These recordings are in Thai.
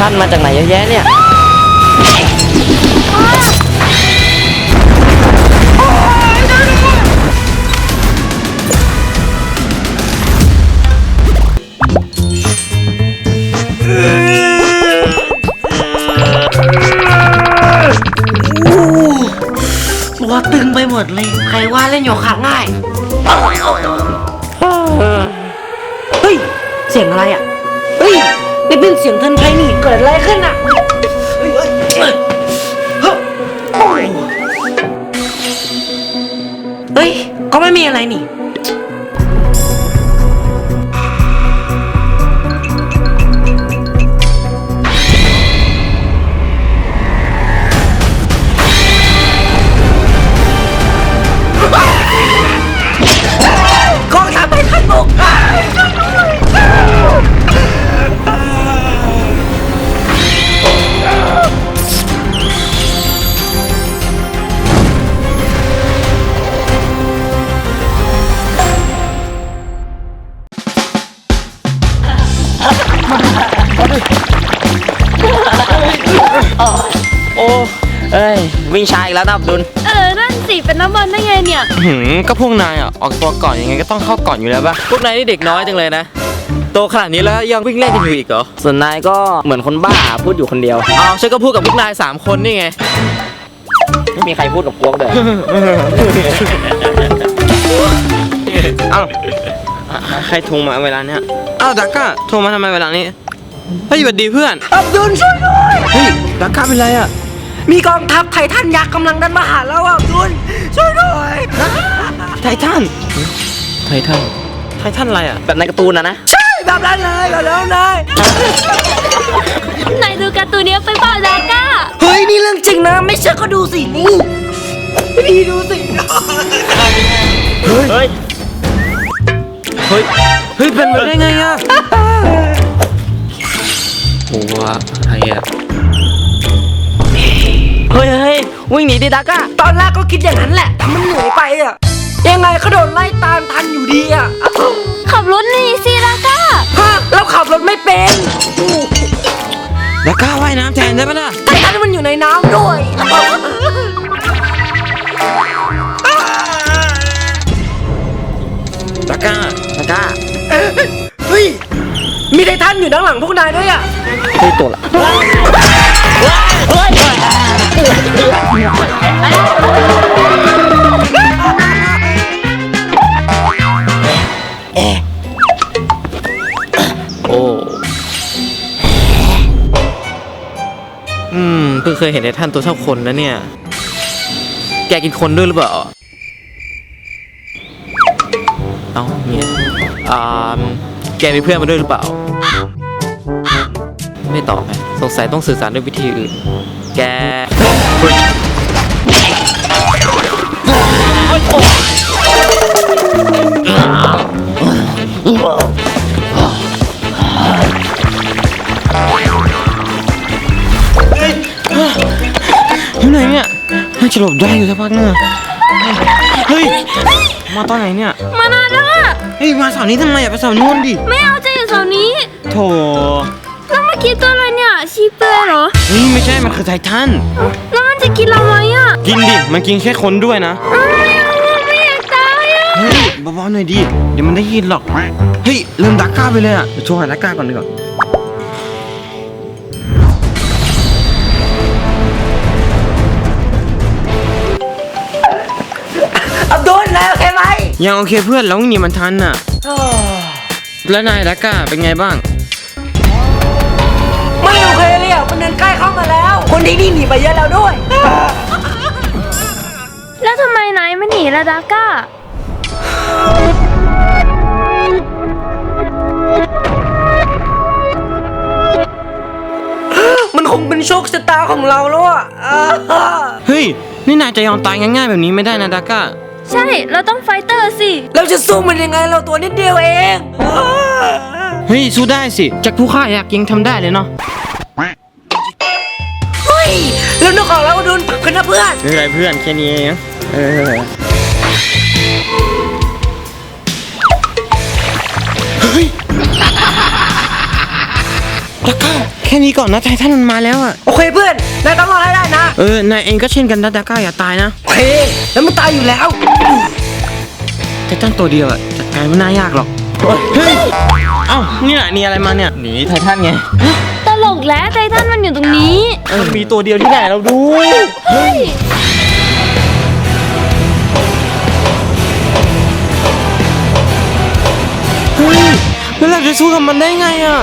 ท่านมาจากไหนเยอะแยะเนี่ยตัวตึงไปหมดเลย ใครว่าเล่นโยคะง่าย เฮ้ย เสียงอะไรอะ ได้ยินเสียงเทินไทยนี่ เกิดอะไรขึ้นอะ เฮ้ย ก็ไม่มีอะไรนี่ วิ่งช้าอีกแล้วนะอับดุลเออ นั่นสิ เป็นน้ำบอลได้ไงเนี่ย หืมก็พวกนายอะออกตัวก่อนยังไงก็ต้องเข้าก่อนอยู่แล้วปะพวกนายนี่เด็กน้อยจังเลยนะโตขนาดนี้แล้วยังวิ่งเล่นกันอยู่อีกเหรอส่วนนายก็เหมือนคนบ้าพูดอยู่คนเดียว อ้าวฉันก็พูดกับพวกนายสามคนนี่ไง ไม่มีใครพูดกับพวกเลยเอ้าใครโทรมาเวลาเนี้ยอ้าวดักก้าโทรมาทำไมเวลานี้เฮ้ยสวัสดีเพื่อนอับดุลช่วยด้วยเฮ้ยดักก้าเป็นไรอะ มีกองทัพไททันยักษ์กำลังดันมาหาเราอับดุลช่วยด้วยไททันไททันไททันอะไรอะ แบบในการ์ตูนนะนะ ใช่แบบนั้นเลยแบบนั้นเลยไหนดูการ์ตูนเนี้ยไปเปล่าดาก้าเฮ้ย นี่เรื่องจริงนะ ไม่เชื่อก็ดูสินี่นี่ดูสิเฮ้ยเฮ้ยเฮ้ยเป็นไปได้ไงอะโอ้ว่าอะไรอะ เฮ้ยเฮ้ยวิ่งหนีดิดักอะตอนแรกก็คิดอย่างนั้นแหละแต่มันเหนื่อยไปอะยังไงก็โดนไล่ตามทันอยู่ดีอะขับรถหนีสิดาก้าฮะเราขับรถไม่เป็นดักก้าว่ายน้ำแทนได้ปะล่ะไททันมันอยู่ในน้ำด้วยดักก้าดักอะเฮ้ยมีไททันอยู่ด้านหลังพวกนายด้วยอะเฮ้ยตัวละ โอ้อืมเพิ่งเคยเห็นไททันตัวเท่าคนนะเนี่ย แกกินคนด้วยหรือเปล่า เอ้าเนี่ยอ่าแกมีเพื่อนมาด้วยหรือเปล่า ไม่ตอบไงสงสัยต้องสื่อสารด้วยวิธีอื่น แกอยู่ไหนเนี่ยน่าจะหลบได้อยู่สักพักนึงอะเฮ้ย มาตอนไหนเนี่ย มานานแล้วอะเฮ้ย มาเสาร์นี้ทำไมอย่าไปเสาร์นู้นดิ ไม่เอาจะอยู่เสานี้ โถ แล้วเมื่อกี้ตัวอะไรเนี่ยชีเปอร์เหรอเฮ้ยไม่ใช่มันคือไททัน แล้วมันจะกินเราไหมอะกินดิ มันกินแค่คนด้วยนะอ้าวไม่อยากตายอะเฮ้ยเบาๆหน่อยดิ เดี๋ยวมันได้ยินหรอก เฮ้ยลืมดักก้าไปเลยอะเดี๋ยวโทรหาดักก้าก่อนดีกว่าอับดุลนายโอเคไหมยังโอเคเพื่อนแล้วหนีมันทันน่ะ แล้วนายดักก้าเป็นไงบ้าง มันเดินใกล้เข้ามาแล้ว คนที่นี่หนีไปเยอะแล้วด้วย แล้วทำไมนายไม่หนีล่ะดาก้า มันคงเป็นโชคชะตาของเราแล้วอะอ่าเฮ้ย นี่นายจะยอมตายง่ายๆแบบนี้ไม่ได้นะดักก้า ใช่ เราต้องไฟเตอร์สิ เราจะสู้มันยังไงเราตัวนิดเดียวเอง เฮ้ยสู้ได้สิจากผู้ฆ่าอยากยิงทำได้เลยเนาะ ของเราก็โดนปักกันนะเพื่อน ไม่เป็นไรเพื่อนแค่นี้เองเออเฮ้ยดักก้าแกแค่นี้ก่อนนะไททันมันมาแล้วอะ โอเคเพื่อนนายต้องรอให้ได้นะ เออนายเองก็เช่นกันนะดาก้าอย่าตายนะโอเค แล้วมันตายอยู่แล้ว ไททันตัวเดียวอะจัดการไม่น่ายากหรอกเฮ้ยเอ้านี่แหละนี่อะไรมาเนี่ยหนีไททันไงตล กแล้วไททันมันอยู่ตรงนี้มันมีตัวเดียวที่ไหนเราดู เฮ้ยเฮ้ยแล้วเราจะสู้กับมันได้ไงอะ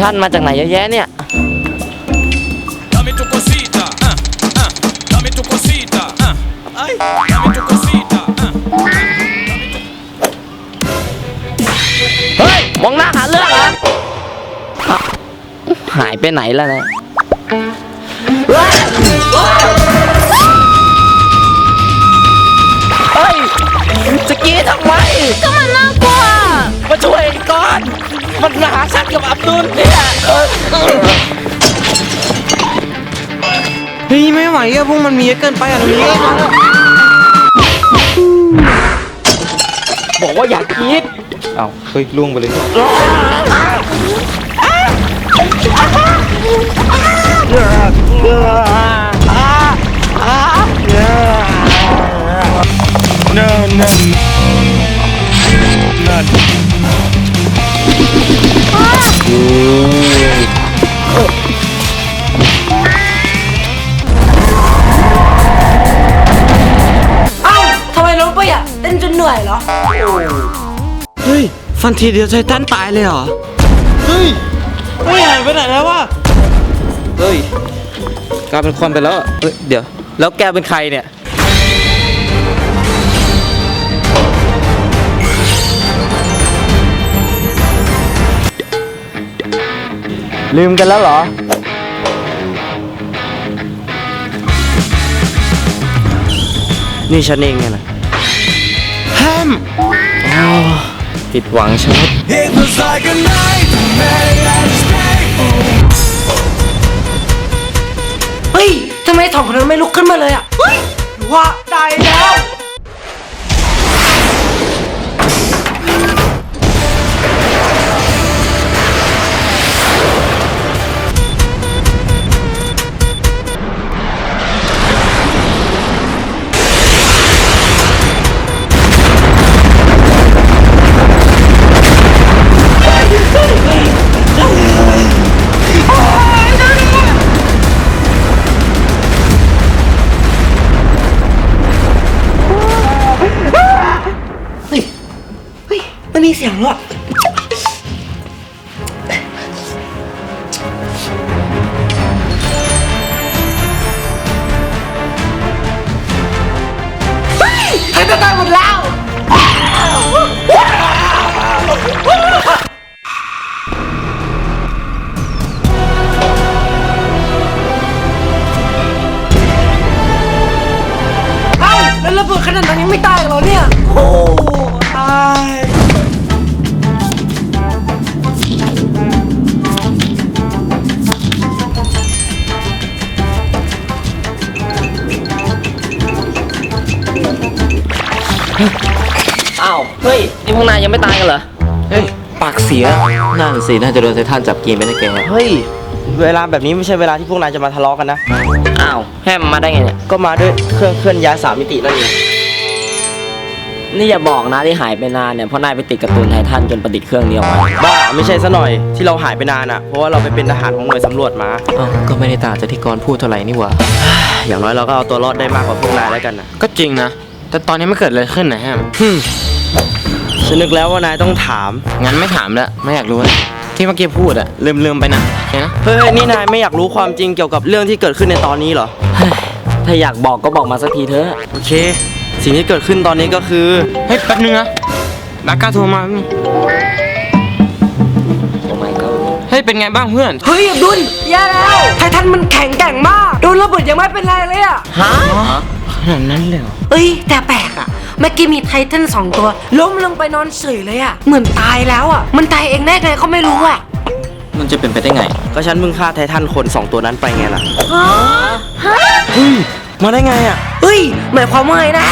ททันมาจากไหนเยอะแยะเนี่ย Dame tu cosita, ah, ah. Dame tu cosita, ah. Ay, dame tu cosita, ah. เฮ้ยมองหน้าหาเรื่องเหรออะหายไปไหนแล้วนะ กับอับดุลเนี่ยเออเฮ้ยไม่ไหวอะพวกมันมีเยอะเกินไปอะตรงนี้บอกว่าอย่ากรีดเอาเฮ้ยล่วงไปเลย เต้นจนเหนื่อยเหรอ เฮ้ย ฟันทีเดียวไททันตายเลยเหรอ เฮ้ยไม่หายไปไหนแล้ววะ เฮ้ยกลายเป็นคนไปแล้วเฮ้ยเดี๋ยว แล้วแกเป็นใครเนี่ย ลืมกันแล้วเหรอ นี่ฉันเองไงนะ แฮมผิดหวังใช่ไหม It was like a nightmare that stayed เฮ้ยทำไมสองคนนั้นไม่ลุกขึ้นมาเลยอะเฮ้ยหรือว่าได้แล้ว สียงแล้วอะเฮ้ยหายไปตายหมดแล้ว เอ้า แล้วระเบิดขนาดนั้นยังไม่ตายเหรอเนี่ย โอ้ต เฮ้ยนี่พวกนายยังไม่ตายกันเหรอ เฮ้ย ปากเสียนั่นสิน่าจะโดนไททันจับกินไปนะแกเฮ้ย เวลาแบบนี้ไม่ใช่เวลาที่พวกนายจะมาทะเลาะกันนะ อ้าวแฮมมาได้ไงเนี่ย ก็มาด้วยเครื่องเคลื่อนย้ายสามมิตินั่นเอง นี่อย่าบอกนะที่หายไปนานเนี่ยเพราะนายไปติดการ์ตูนไททันจนประดิษฐ์เครื่องนี้ออกมาบ้าไม่ใช่ซะหน่อยที่เราหายไปนานอะ เพราะว่าเราไปเป็นทหารของหน่วยสำรวจมา อ้าวก็ไม่ได้ต่างจากที่กรพูดเท่าไหร่นี่หว่า อย่างน้อยเราก็เอาตัวรอดได้มากกว่าพวกนายแล้วกันนะ ก็จริงนะ แต่ตอนนี้ไม่เกิดอะไรขึ้นนะแฮม ฉันนึกแล้วว่านายต้องถาม งั้นไม่ถามแล้วไม่อยากรู้นะที่เมื่อกี้พูดอะลืมลืมไปนะโอเคนะเฮ้ยเฮ้ยนี่นายไม่อยากรู้ความจริงเกี่ยวกับเรื่องที่เกิดขึ้นในตอนนี้เหรอถ้าอยากบอกก็บอกมาสักทีเถอะโอเค สิ่งที่เกิดขึ้นตอนนี้ก็คือ เฮ้ยแป๊บนึงนะดาก้าโทรมาแป๊บนึงโอ้ my god เฮ้ยเป็นไงบ้างเพื่อนเฮ้ยอับดุลแย่แล้ว ไททันมันแข็งแกร่งมาก โดนระเบิดยังไม่เป็นไรเลยอะ ฮะขนาดนั้นเลยเหรอ เอ้ยแต่แปลกอะ เมื่อกี้มีไททันสองตัว ล้มลงไปนอนเฉยเลยอะ เหมือนตายแล้วอะ มันตายเองได้ไงก็ไม่รู้อะ มันจะเป็นไปได้ไง ก็ฉันมึงฆ่าไททันคนสองตัวนั้นไปไงล่ะเฮ้ยมาได้ไงอะ เฮ้ย หมายความว่าไงนะ